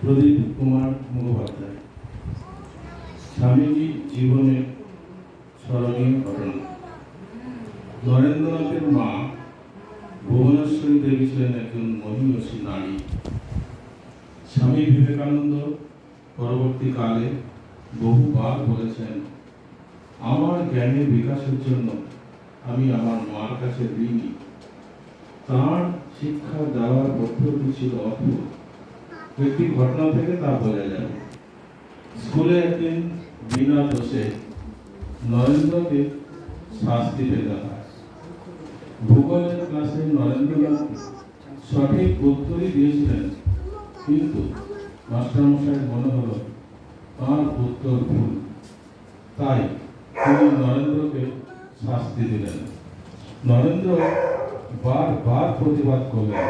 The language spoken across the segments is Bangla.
প্রদীপ কুমার মুখোপাধ্যায়। স্বামীজি জীবনের স্মরণীয় ঘটনা। নরেন্দ্রনাথের মা ভুবনেশ্বরী দেবী ছিলেন একজন মহিষী নারী। স্বামী বিবেকানন্দ পরবর্তীকালে বহুবার বলেছেন, আমার জ্ঞানের বিকাশের জন্য আমি আমার মার কাছে ঋণী। তাঁর শিক্ষা দেওয়ার পদ্ধতি ছিল অদ্ভুত একটি ঘটনা থেকে তা বোঝা যাবে স্কুলে একদিন বিনা দোষে নরেন্দ্রকে শাস্তি পেতে হয়। ভূগোলের ক্লাসে নরেন্দ্রনাথ সঠিক উত্তরই দিয়েছিলেন, কিন্তু মাস্টারমশাই মনে হলো তার উত্তর ভুল। তাই তিনি নরেন্দ্রকে শাস্তি দিলেন। নরেন্দ্র বারবার প্রতিবাদ করলেন,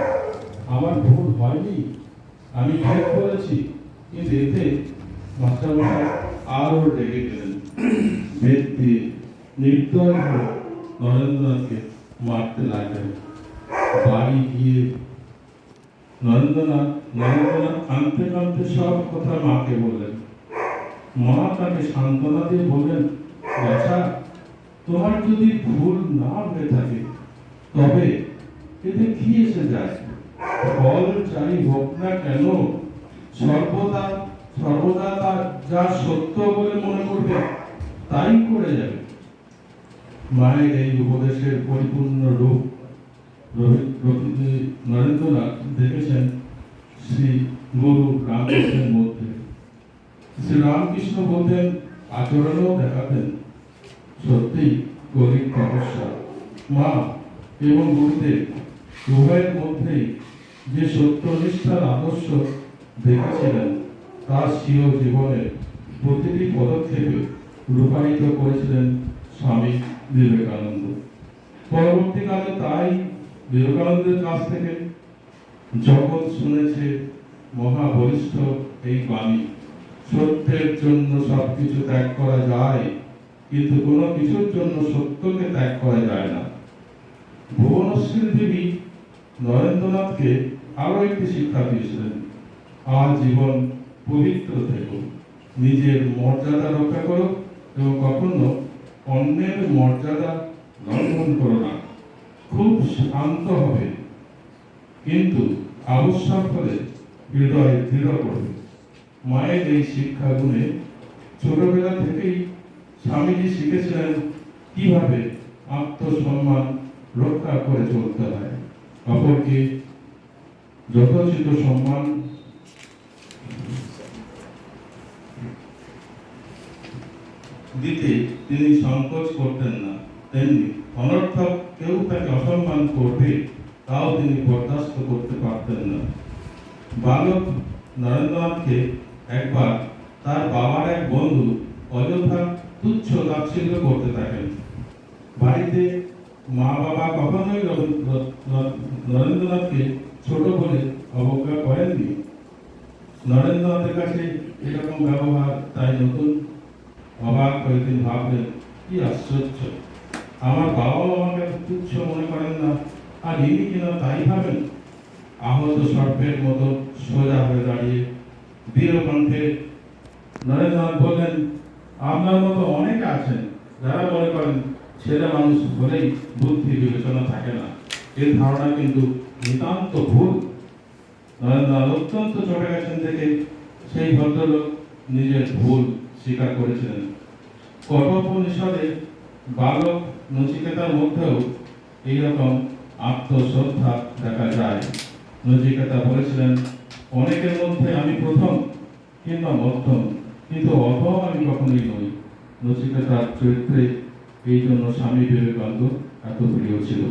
আমার ভুল হয়নি? আমি ঠিক করেছি কিন্তু এতে মাস্টারমশাই আরও রেগে গেলেন। বেদ দিয়ে নির্দয় নরেন্দ্রনাথকে মারতে লাগলেন। বাড়ি গিয়ে নরেন্দ্রনাথ নরেন্দ্রনাথ কাঁদতে কাঁদতে সব কথা মাকে বললেন। মা তাকে সান্ত্বনা দিয়ে বললেন, বাছা, তোমার যদি ভুল না হয়ে থাকে, তবে এতে কি এসে যায়? ফল যাই হোক না কেন, সর্বদা সর্বদা তা যা সত্য বলে মনে করবে, তাই করে যাবে। মায়ের এই উপদেশের পরিপূর্ণ রূপ নরেন্দ্রনাথ দেখেছেন শ্রী গুরু রামকৃষ্ণের মধ্যে। শ্রী রামকৃষ্ণ বলতেন আচরণেও দেখাতেন। সত্যি গরিব তপস্যা। মা এবং গুরুদেব উভয়ের মধ্যেই যে সত্যনিষ্ঠার আদর্শ দেখেছিলেন, তার স্বীয় জীবনের প্রতিটি পদক্ষেপে রূপায়িত করেছিলেন স্বামী বিবেকানন্দ। পরবর্তীকালে তাই বিবেকানন্দের কাছ থেকে জগৎ শুনেছে মহাবরিষ্ঠ এই বাণী, সত্যের জন্য সবকিছু ত্যাগ করা যায়, কিন্তু কোনো কিছুর জন্য সত্যকে ত্যাগ করা যায় না। ভুবনেশ্বরী দেবী নরেন্দ্রনাথকে আরও একটি শিক্ষা দিয়েছিলেন। আর জীবন পবিত্র থেকো। নিজের মর্যাদা রক্ষা করো এবং কখনো অন্যের মর্যাদা লঙ্ঘন করো না। খুব শান্ত হবে। কিন্তু আবশ্যক হলে হৃদয় দৃঢ় করবে মায়ের এই শিক্ষাগুণে ছোটবেলা থেকেই স্বামীজি শিখেছিলেন কীভাবে আত্মসম্মান রক্ষা করে চলতে হয়। অপরকে যথোচিত সম্মান দিতে তিনি সংকোচ করতেন না, তেমনি অনর্থক কেউ তাকে অসম্মান করবে, তাও তিনি বরদাস্ত করতে পারতেন না। বালক নরেন্দ্রনাথকে একবার তার বাবার এক বন্ধু অযথা তুচ্ছ তাচ্ছিল্য করতে থাকেন। বাড়িতে মা বাবা কখনোই নরেন্দ্রনাথকে ছোট বলে অবজ্ঞা করেননি। নরেন্দ্রনাথের কাছে এরকম ব্যবহার, তাই নতুন অবাক হয়ে ভাবলেন, কি আশ্চর্য! আমার বাবাও আমাকে তুচ্ছ মনে করেন না, আর ইনি কিনা তাই ভাবেন? আহত সর্পের মতো সোজা হয়ে দাঁড়িয়ে দৃঢ়কণ্ঠে নরেন্দ্রনাথ বললেন, আপনার মতো অনেকে আছেন যারা মনে করেন ছেলে মানুষ হলেই বুদ্ধি বিবেচনা থাকে না। এর ধারণা কিন্তু নিতান্ত ভুল। নরেন্দ্রনাথ অত্যন্ত চটে গেছেন থেকে সেই ভদ্রলোক নিজের ভুল স্বীকার করেছিলেন। কঠোপনিষদে বালক নচিকেতার মধ্যেও এইরকম আত্মশ্রদ্ধা দেখা যায়। নচিকেতা বলেছিলেন, অনেকের মধ্যে আমি প্রথম কিংবা মধ্যম, কিন্তু অথম আমি কখনোই নই। নচিকেতার চরিত্রে এই জন্য স্বামী বিবেকানন্দ এত প্রিয় ছিল।